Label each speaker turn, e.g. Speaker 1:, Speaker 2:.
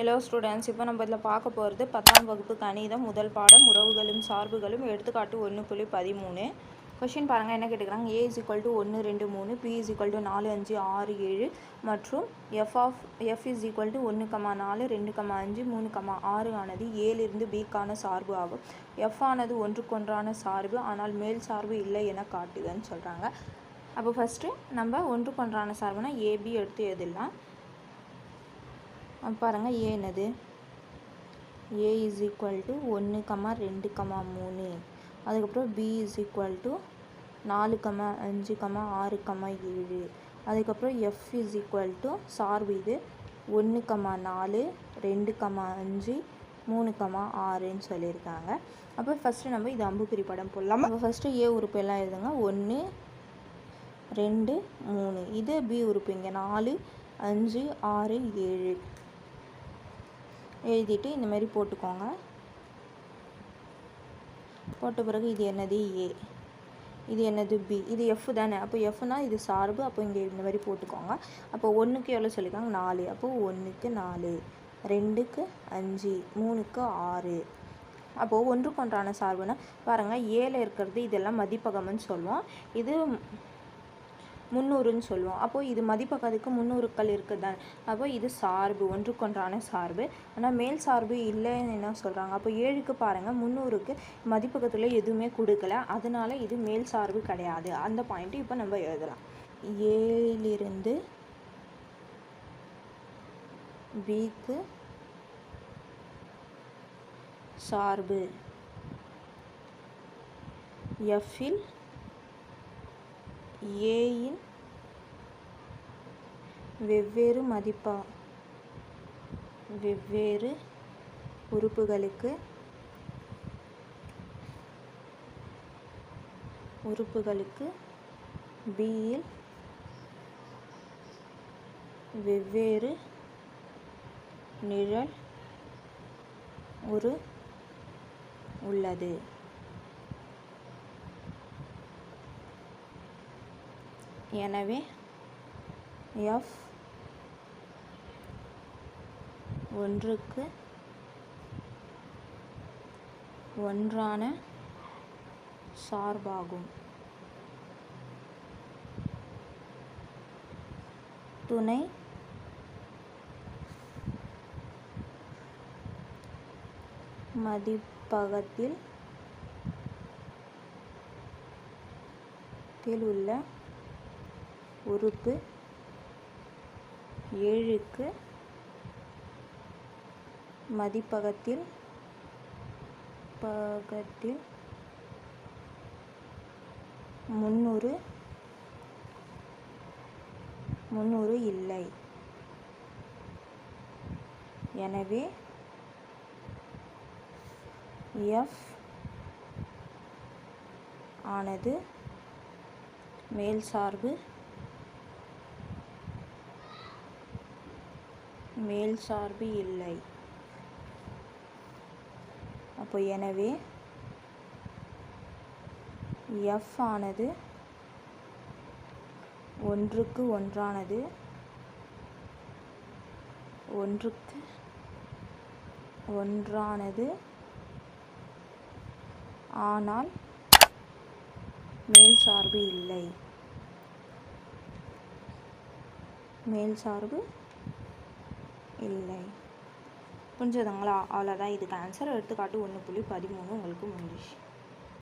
Speaker 1: Hello students இப்போ நம்ம இதில் பார்க்க போகிறது பத்தாம் வகுப்பு கணிதம் முதல் பாடம் உறவுகளும் சார்புகளும். எடுத்துக்காட்டு ஒன்று புள்ளி பதிமூணு. கொஷின் பாருங்கள் என்ன கேட்டுக்கிறாங்க? ஏ இஸ் ஈக்குவல் டு ஒன்று ரெண்டு மூணு. பி இஸ் ஈக்குவல் டு நாலு அஞ்சு ஆறு ஏழு. மற்றும் F of F is equal to ஒன்று கமா நாலு ரெண்டு கமா அஞ்சு மூணு கமா ஆறு ஆனது ஏலிருந்து பிக்கான சார்பு ஆகும். எஃப் ஆனது ஒன்றுக்கொன்றான சார்பு ஆனால் மேல் சார்பு இல்லை என காட்டுதுன்னு சொல்கிறாங்க அப்போ ஃபஸ்ட்டு நம்ம ஒன்றுக்கொன்றான சார்புனா ஏபி எடுத்து எதிரலாம் பாருங்கள் ஏ என்னது? ஏ இஸ் ஈக்குவல் டு ஒன்று கமா ரெண்டு கமா மூணு. அதுக்கப்புறம் பி இஸ் ஈக்குவல் டு நாலு கமா அஞ்சு கமா ஆறு கமா ஏழு. அதுக்கப்புறம் எஃப் இஸ் ஈக்குவல் டு சார்பு இது ஒன்று கமா நாலு ரெண்டு கமா அஞ்சு மூணு கமா ஆறுன்னு சொல்லியிருக்காங்க. அப்போ ஃபஸ்ட்டு நம்ம இது அம்புக்குறி படம் போடலாம்? அப்போ ஃபஸ்ட்டு ஏ உறுப்பு எல்லாம் எழுதுங்க. ஒன்று ரெண்டு மூணு. இது பி உறுப்பு இங்கே நாலு அஞ்சு ஆறு ஏழு. எழுதிட்டு இந்த மாதிரி போட்டுக்கோங்க. போட்ட பிறகு இது என்னது? ஏ இது என்னது பி இது எஃப் தானே. அப்போ எஃப்னா இது சார்பு. அப்போ இங்கே இந்த மாதிரி போட்டுக்கோங்க. அப்போ ஒன்றுக்கு எவ்வளோ சொல்லியிருக்காங்க? நாலு. அப்போது ஒன்றுக்கு நாலு. ரெண்டுக்கு அஞ்சு. மூணுக்கு ஆறு. அப்போது ஒன்றுக்கு ஒன்றான சார்புனா பாருங்கள் ஏழு இருக்கிறது இதெல்லாம் மதிப்பகம்னு சொல்லுவோம். இது முந்நூறுன்னு சொல்லுவோம். அப்போது இது மதிப்பகத்துக்கு முந்நூறுக்கள் இருக்குது தான் அப்போ இது சார்பு ஒன்றுக்கொன்றான சார்பு. ஆனால் மேல் சார்பு இல்லைன்னு என்ன சொல்கிறாங்க அப்போ ஏழுக்கு பாருங்கள் முந்நூறுக்கு மதிப்பகத்தில் எதுவுமே கொடுக்கல. அதனால இது மேல் சார்பு கிடையாது. அந்த பாயிண்ட்டு இப்போ நம்ம எழுதலாம். ஏழிலிருந்து பிக்கு சார்பு. எஃபில் ஏயின் வெவ்வேறு மதிப்பா? வெவ்வேறு உறுப்புகளுக்கு உறுப்புகளுக்கு பியில் வெவ்வேறு நிழல் ஒரு உள்ளது. எனவே எஃப் ஒன்றுக்கு ஒன்றான சார்பாகும். துணை மதிப்பகத்தில் உள்ள உறுப்பு ஏழுக்கு மதிப்பகத்தில் பகத்தில் முந்நூறு முந்நூறு இல்லை. எனவே எஃப் ஆனது மேல் சார்பு மேல் சார்பு இல்லை. அப்போ எனவே எஃப் ஆனது ஒன்றுக்கு ஒன்றானது ஒன்றுக்கு ஒன்றானது ஆனால் மேல் சார்பு இல்லை. மேல் சார்பு இல்லை. புரிஞ்சதுங்களா அவ்வளோதான் இதுக்கு ஆன்சர் எடுத்துக்காட்டு ஒன்று புள்ளி பதிமூணு உங்களுக்கு முடிஞ்சு